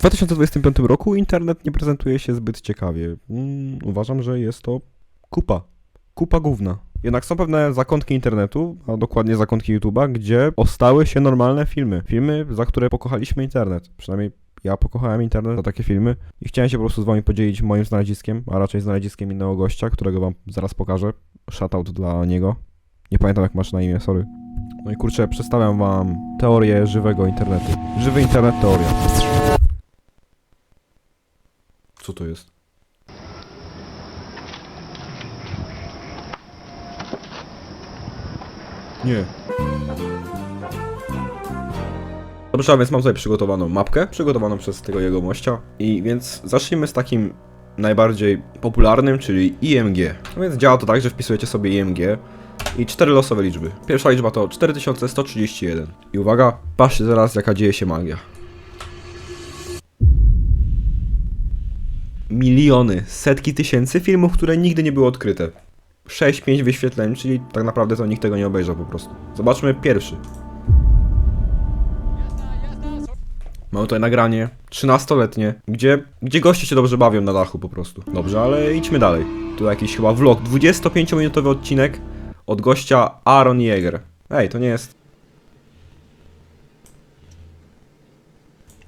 2025 roku internet nie prezentuje się zbyt ciekawie. Mm, uważam, że jest to kupa. Kupa gówna. Jednak są pewne zakątki internetu, a dokładnie zakątki YouTube'a, gdzie ostały się normalne filmy. Filmy, za które pokochaliśmy internet. Przynajmniej ja pokochałem internet za takie filmy i chciałem się po prostu z wami podzielić moim znaleziskiem, a raczej znaleziskiem innego gościa, którego wam zaraz pokażę. Shoutout dla niego. Nie pamiętam jak masz na imię, sorry. No i kurczę, przedstawiam wam teorię żywego internetu. Żywy internet, teoria. Co to jest? Nie. Dobrze, a więc mam tutaj przygotowaną mapkę, przygotowaną przez tego jego mościa. I więc zacznijmy z takim najbardziej popularnym, czyli IMG. No więc działa to tak, że wpisujecie sobie IMG i cztery losowe liczby. Pierwsza liczba to 4131. I uwaga, patrzcie zaraz jaka dzieje się magia. Miliony, setki tysięcy filmów, które nigdy nie były odkryte. 6-5 wyświetleń, czyli tak naprawdę to nikt tego nie obejrzał po prostu. Zobaczmy pierwszy. Mamy tutaj nagranie 13-letnie, gdzie, gdzie goście się dobrze bawią na dachu po prostu. Dobrze, ale idźmy dalej. Tu jakiś chyba vlog, 25-minutowy odcinek od gościa Aaron Jäger. Ej, to nie jest...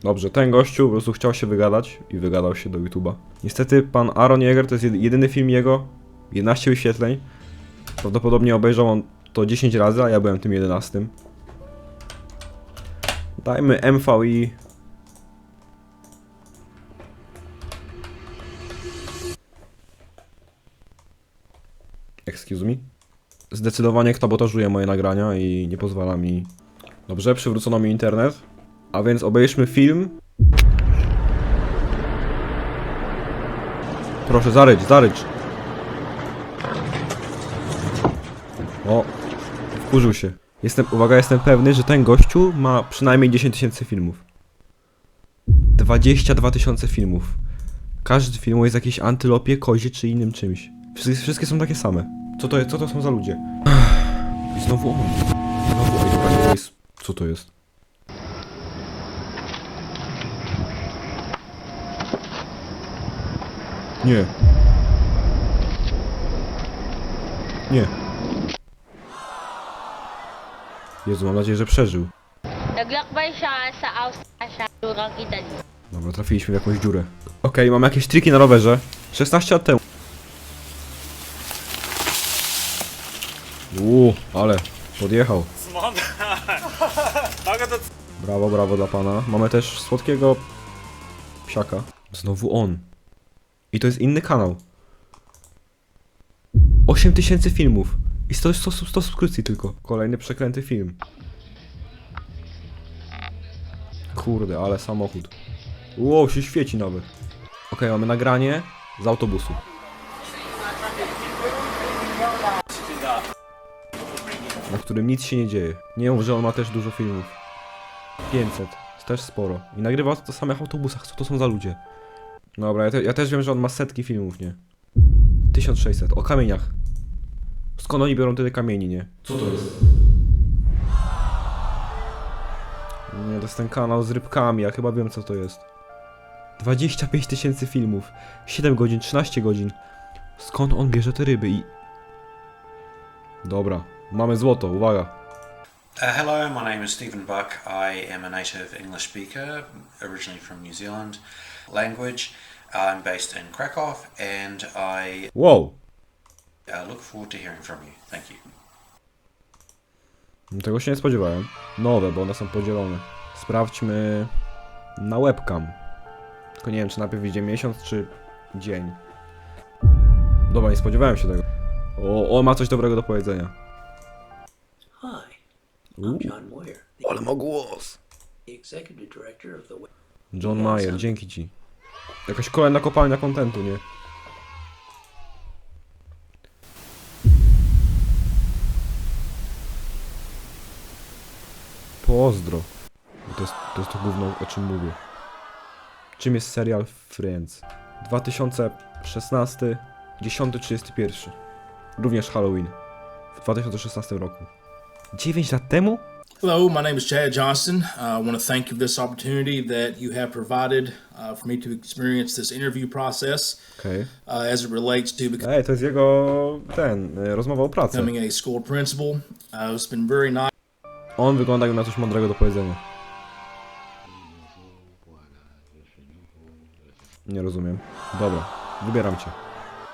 Dobrze, ten gościu po prostu chciał się wygadać i wygadał się do YouTube'a. Niestety pan Aaron Jäger to jest jedy- jedyny film jego, 11 wyświetleń. Prawdopodobnie obejrzał on to 10 razy, a ja byłem tym 11. Dajmy MVI. Excuse me. Zdecydowanie ktabotażuje moje nagrania i nie pozwala mi... Dobrze, przywrócono mi internet. A więc obejrzmy film. Proszę, zarycz, zarycz. O, wkurzył się. Jestem, uwaga, jestem pewny, że ten gościu ma przynajmniej 10 tysięcy filmów. 22 tysiące filmów. Każdy film jest jakiejś antylopie, kozie czy innym czymś. Wszystkie, wszystkie są takie same. Co to jest? Co to są za ludzie? I znowu on. Znowu. Co to jest? Nie. Nie. Jezu, mam nadzieję, że przeżył. Naglakbay siya sa Austria, durang Italy. Dobra, trafiliśmy w jakąś dziurę. Okej, mam jakieś triki na rowerze. 16 lat temu. Uuu, ale podjechał. Brawo, brawo dla pana. Mamy też słodkiego psiaka. Znowu on. I to jest inny kanał. 8000 filmów. I 100, 100, 100 subskrypcji tylko. Kolejny przeklęty film. Kurde, ale samochód. Wow, się świeci nawet. Okej, mamy nagranie z autobusu. Na którym nic się nie dzieje. Nie mów, że on ma też dużo filmów. 500. Jest też sporo. I nagrywa to samych autobusach. Co to są za ludzie? Dobra, ja, te, ja też wiem, że on ma setki filmów, nie? 1600. O kamieniach. Skąd oni biorą tyle kamieni, nie? Co to jest? Nie, to jest ten kanał z rybkami, ja chyba wiem co to jest. 25 tysięcy filmów, 7 godzin, 13 godzin. Skąd on bierze te ryby i... Dobra, mamy złoto, uwaga. Uh, hello, my name is Stephen Buck. I am a native English speaker, originally from New Zealand. Language, I'm based in Krakow, and I Wow! uh, look forward to hearing from you. Thank you. Tego się nie spodziewałem. Nowe, bo one są podzielone. Sprawdźmy na webcam. Tylko nie wiem, czy najpierw idzie miesiąc, czy dzień. Dobra, nie spodziewałem się tego. O, on ma coś dobrego do powiedzenia. Moyer, ale ma głos. John Mayer, dzięki ci. Jakaś kolejna kopalnia kontentu, nie? Pozdro. To jest, to jest to gówno, o czym mówię. Czym jest serial Friends? 2016, 10.31. Również Halloween. W 2016 roku. 9 lat temu? Hello, my name is Chad Johnston. Uh, I want to thank you for this opportunity that you have provided uh, for me to experience this interview process Okej. uh, as it relates to becoming Ej, to jest jego, ten, y, rozmowa o pracy. a school principal. Uh, it's been very nice. On wygląda jakby miał coś mądrego do powiedzenia. Nie rozumiem. Dobra, wybieram cię.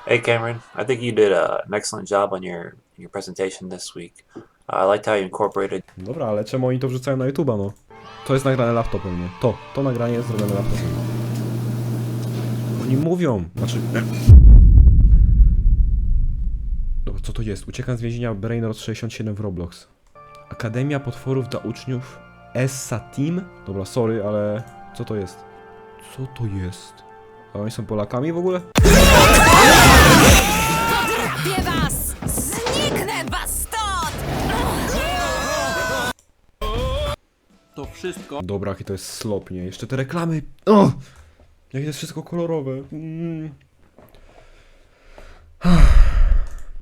Hey Cameron, I think you did uh, an excellent job on your your presentation this week. I liked how you incorporated Dobra, ale czemu oni to wrzucają na YouTube'a, no? To jest nagrane laptopem, nie? To, to nagranie jest zrobione laptopem. Oni mówią, znaczy... Dobra, co to jest? Uciekam z więzienia Brainrot 67 w Roblox. Akademia Potworów dla uczniów Essa Team? Dobra, sorry, ale co to jest? Co to jest? A oni są Polakami w ogóle? Wie was! Dobra, jakie to jest slop, nie? Jeszcze te reklamy. O! Jakie to jest wszystko kolorowe. Mm.